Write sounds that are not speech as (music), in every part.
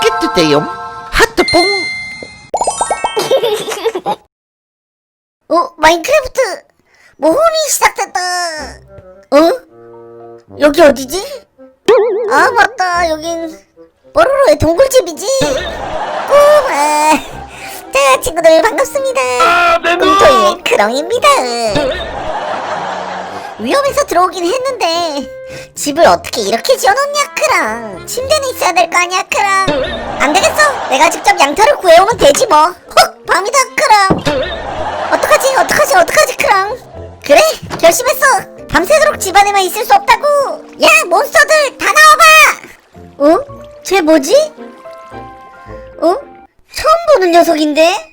좋겠는데요 하트뽕 어, 마인크래프트 모험이 시작됐다. 어? 여기 어디지? 아, 맞다. 여긴 뽀로로의 동굴집이지. 꼬마. 자, 친구들 반갑습니다. 꿈토이의 크롱입니다. 위험해서 들어오긴 했는데 집을 어떻게 이렇게 지어놓냐 크랑. 침대는 있어야 될 거 아니야 크랑. 안 되겠어. 내가 직접 양털을 구해오면 되지 뭐. 헉 밤이다 크랑. 어떡하지 어떡하지 어떡하지 크랑. 그래 결심했어. 밤새도록 집안에만 있을 수 없다고. 야 몬스터들 다 나와봐! 어? 쟤 뭐지? 어? 처음 보는 녀석인데?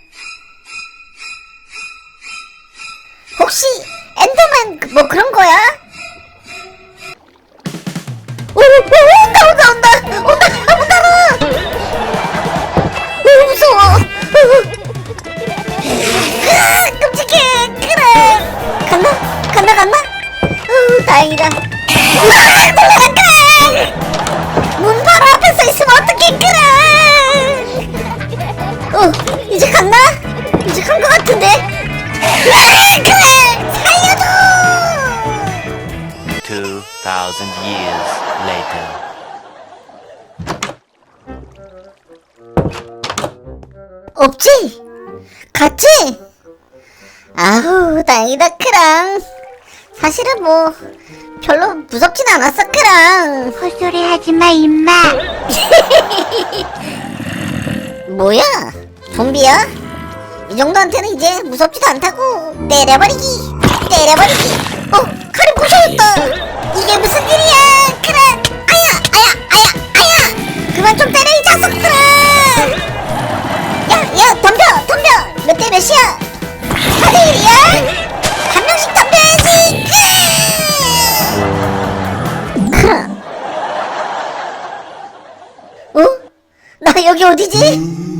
다행이다 그래 문 바로 앞에 서 있으면 어떡해 그래 어 이제 갔나? 이제 간거 같은데 으아 그래 살려줘 2,000 years later. 없지? 갔지? 아우 다행이다 크랑 사실은 뭐 별로 무섭진 않았어 크랑 헛소리 하지 마, 임마. (laughs) 뭐야? 좀비야? 이 정도한테는 이제 무섭지도 않다고. 때려버리기 때려버리기. 어 칼이 부서졌다. 이게 무슨 일이야? 크랑 아야 아야 아야 아야. 그만 좀 때려 이 자식들아. 야야 덤벼 덤벼. 몇 대 몇이야. 4대 1이야 나 여기 어디지?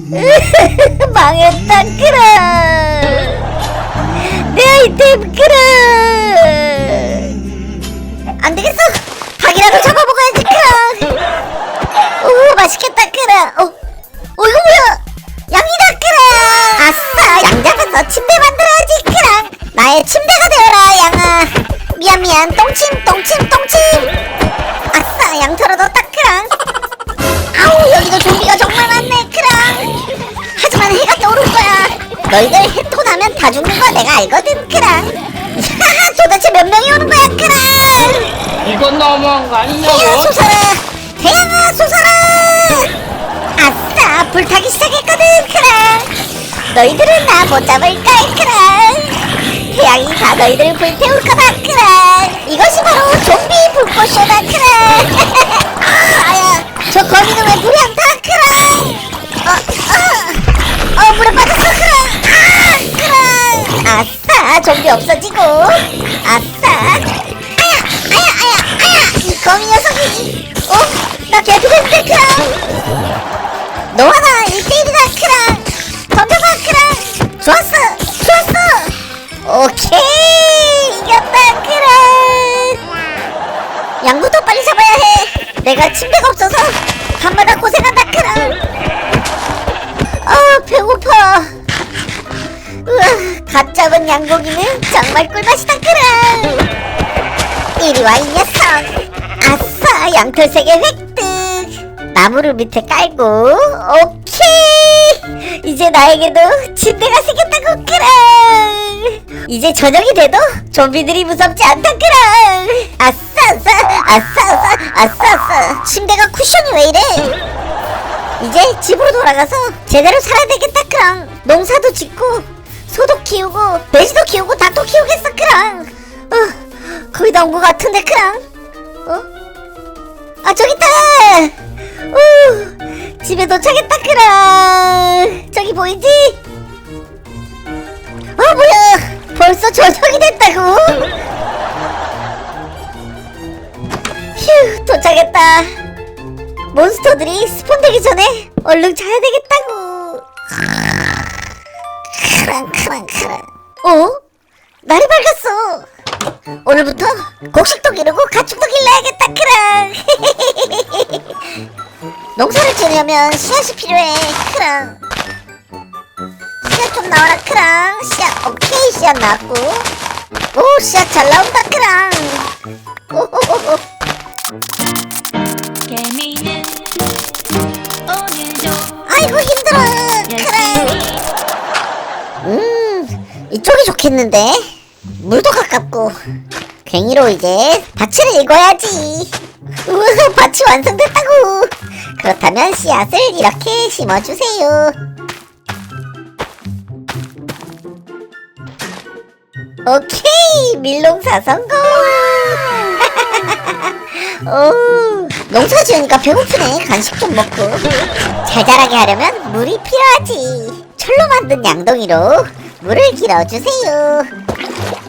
(laughs) 망했다 크라 내 아이템 크라 안 되겠어. 닭이라도 잡아먹어야지 크라 오 맛있겠다 크라 어, 어 이거 뭐야? 양이다 크라 아싸 양 잡아서 침대 만들어야지 크라 나의 침대가 되어라 양아. 미안 미안. 똥침 똥침 똥침. 아싸 양털어 넣었 너희들 해토 나면 다 죽는 거 내가 알거든 크랑. (laughs) 도대체 몇 명이 오는 거야 크랑? 이건 너무한 거 태양아 아니냐고? 솟아라 태양아 솟아라 아싸 불타기 시작했거든 크랑. 너희들은 나 못 잡을까 크랑? 태양이 다 너희들 불태울 거다 크랑. 이것이 바로 좀비 불꽃쇼다 크랑. 아, (laughs) 아야 저 거미는 왜 불이 안타 크랑? 어, 어, 어 물에 빠졌어 아 아싸 좀비 없어지고. 아싸. 아야 아야 아야 아야 이 거미 녀석이. 어? 나 개피됐는데 크랑 너와 나 1대1이다 크랑. 덤벼봐 크랑. 좋았어 좋았어. 오케이 이겼다 크랑. 양부터 빨리 잡아야 해. 내가 침대가 없어서 밤마다 잡은 양고기는 정말 꿀맛이다 크랑 이리 와 이 녀석. 아싸 양털 세개 획득. 나무를 밑에 깔고 오케이. 이제 나에게도 침대가 생겼다고 크랑 이제 저녁이 돼도 좀비들이 무섭지 않다 크랑 아싸 아싸 아싸 아싸 아싸 아싸. 침대가 쿠션이 왜 이래? 이제 집으로 돌아가서 제대로 살아야 되겠다 크랑 농사도 짓고 소도 키우고 돼지도 키우고 닭도 키우겠어 크랑 어 거의 다온 것 같은데 크랑 어? 아 저기 있다! 오 집에 도착했다 크랑 저기 보이지? 어 뭐야! 벌써 저녁이 됐다고? 휴 도착했다. 몬스터들이 스폰되기 전에 얼른 자야 되겠다고 크랑 크랑 크랑 어? 날이 밝았어. 오늘부터 곡식도 기르고 가축도 길러야겠다 크랑 (laughs) 농사를 지으려면 씨앗이 필요해 크랑 씨앗 좀 나와라 크랑 씨앗 오케이 씨앗 나왔고. 오 씨앗 잘 나온다 크랑 오호호호 (laughs) 개미는 오늘도 아이고 힘 이쪽이 좋겠는데? 물도 가깝고. 괭이로 이제 밭을 읽어야지. 우와 밭이 완성됐다고. 그렇다면 씨앗을 이렇게 심어주세요. 오케이 밀농사 성공! (laughs) 오 농사 지으니까 배고프네. 간식 좀 먹고. 잘 자라게 하려면 물이 필요하지. 철로 만든 양동이로 물을 길어주세요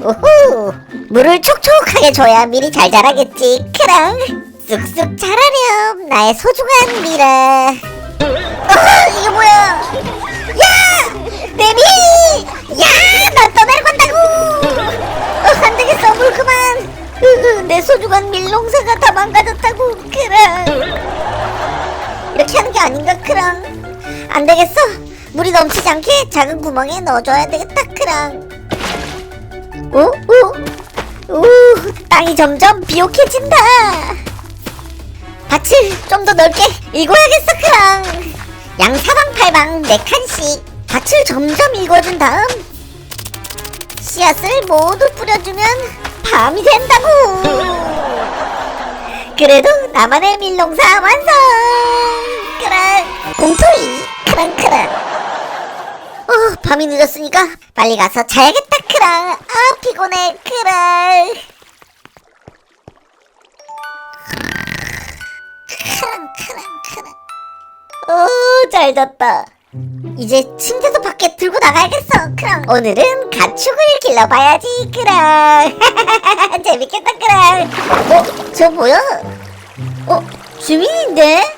오호 물을 촉촉하게 줘야 밀이 잘 자라겠지 크랑 쑥쑥 자라렴 나의 소중한 밀아 어 이게 뭐야 야! 내 밀! 야! 나 떠내려간다고! 어, 안 되겠어, 물 그만! 내 소중한 밀농사가 다 망가졌다고, 크랑! 이렇게 하는 게 아닌가, 크랑? 안 되겠어! 물이 넘치지 않게 작은 구멍에 넣어줘야 되겠다, 크랑! 오? 오? 오, 땅이 점점 비옥해진다! 밭을 좀 더 넓게 읽어야겠어, 크랑! 양 사방팔방 네 칸씩 밭을 점점 읽어준 다음 씨앗을 모두 뿌려주면 밤이 된다고 그래도 나만의 밀농사 완성 크랑 공토이 크랑크랑 어 밤이 늦었으니까 빨리 가서 자야겠다 크랑 아 피곤해 크랑 크랑 크랑 크랑 오잘 잤다 이제 침대도 밖에 들고 나가야겠어 크랑 오늘은 가축을 길러봐야지 크랑 (laughs) 재밌겠다 크랑 어? 저 뭐야? 어? 주민인데?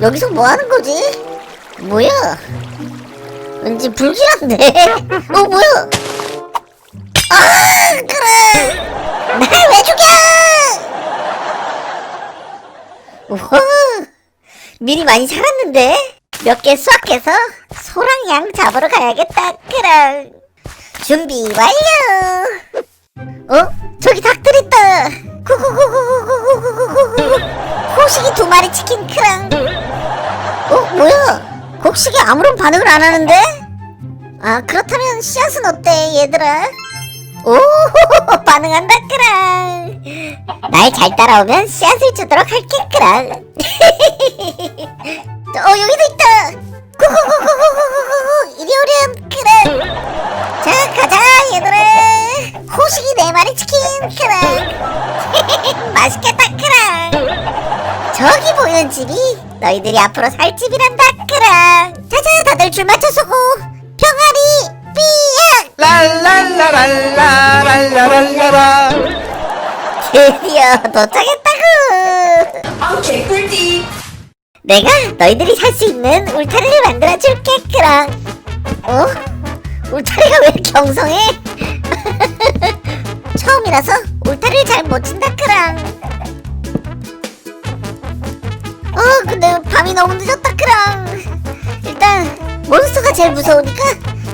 여기서 뭐 하는 거지? 뭐야? 왠지 불길한데? 어 뭐야? 아 크랑 날왜 죽여 우와 미리 많이 자랐는데 몇 개 수확해서 소랑 양 잡으러 가야겠다 크랑 준비 완료 어? 저기 닭들 있다 구구구구구구구구구구 호식이 두 마리 치킨 크랑 어? 뭐야? 곡식이 아무런 반응을 안 하는데? 아 그렇다면 씨앗은 어때 얘들아? 오 반응한다 크랑 날 잘 따라오면 씨앗을 주도록 할게 크랑 (laughs) 어 여기도 있다. 구구구구구구구구 이리 오렴 크랑 자 가자 얘들아. 호식이 네 마리 치킨 크랑 (laughs) 맛있겠다 크랑 저기 보이는 집이 너희들이 앞으로 살 집이란다 크랑 자자 다들 줄 맞춰서고 병아리 삐약. 랄랄라랄라랄라랄라라. 드디어 도착했다구. 아우 개꿀띠. 내가 너희들이 살 수 있는 울타리를 만들어줄게 크랑 어? 울타리가 왜 경성해? (laughs) 처음이라서 울타리를 잘 못 친다 크랑 어 근데 밤이 너무 늦었다 크랑 일단 몬스터가 제일 무서우니까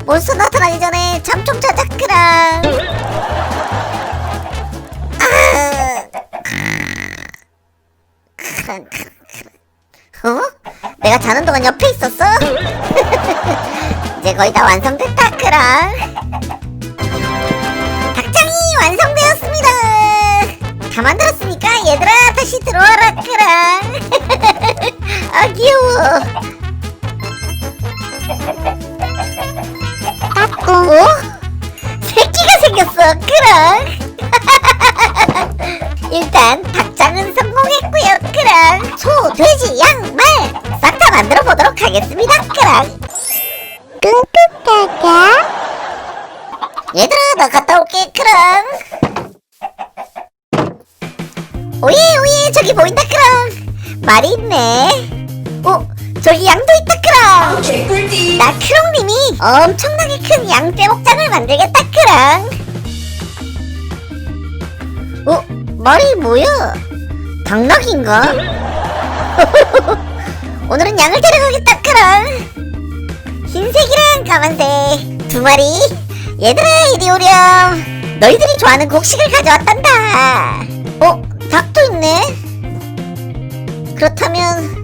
몬스터 나타나기 전에 잠 좀 자자 크랑 어? 내가 자는 동안 옆에 있었어? (laughs) 이제 거의 다 완성됐다, 크랑. 닭장이 완성되었습니다. 다 만들었으니까 얘들아 다시 들어와라, 크랑. (laughs) 아 귀여워. 어? 새끼가 생겼어, 크랑. (laughs) 일단 닭장은 성공했고요. 크랑 소, 돼지, 양, 말. 싹 다 만들어 보도록 하겠습니다. 크랑 끙끙까까 얘들아 나 갔다 올게. 크랑 오예 오예. 저기 보인다. 크랑 말이 있네 어? 저기 양도 있다 크랑 개꿀띠. 나 크롱님이 엄청나게 큰 양떼 목장을 만들겠다 크랑 어? 말이 뭐야? 당나귀인가? (laughs) 오늘은 양을 데려가겠다 크랑 흰색이랑 까만색 두 마리. 얘들아 이리 오렴. 너희들이 좋아하는 곡식을 가져왔단다. 어? 닭도 있네. 그렇다면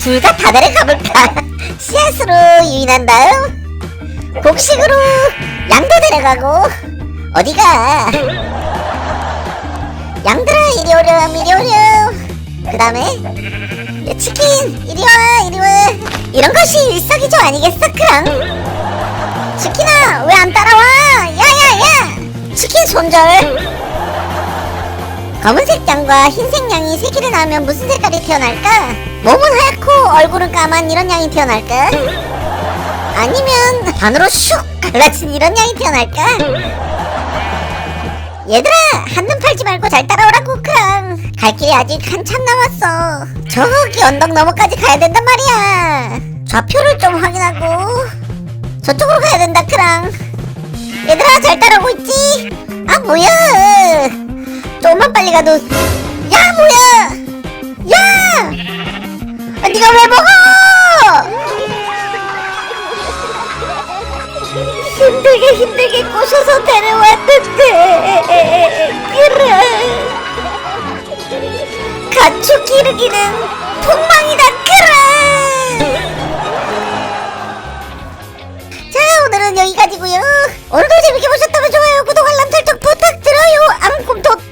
둘다다 데려가볼까? (laughs) 씨앗으로 유인한 다음 곡식으로 양도 데려가고 어디가? 양들아 이리 오렴 이리 오렴. 그 다음에 치킨 이리 와 이리 와. 이런 것이 일석이조 아니겠어 크랑 치킨아 왜 안 따라와? 야야야! 치킨 손절 검은색 양과 흰색 양이 새끼를 낳으면 무슨 색깔이 태어날까? 몸은 하얗고 얼굴은 까만 이런 양이 태어날까? 아니면 반으로 슉 갈라진 이런 양이 태어날까? 얘들아 한눈 팔지 말고 잘 따라오라고 크랑 갈 길이 아직 한참 남았어. 저기 언덕 너머까지 가야 된단 말이야. 좌표를 좀 확인하고 저쪽으로 가야 된다 크랑. 얘들아 잘 따라오고 있지? 아 뭐야 조금만 빨리 가도 야 뭐야? 야! 아, 네가 왜 먹어? 힘들게 힘들게 꼬셔서 데려왔는데. 그래. 가축 기르기는 폭망이다 그래. 자 오늘은 여기까지고요. 오늘도 재밌게 보셨다면 좋아요 구독 알람 설정 부탁드려요. 암꿈토띠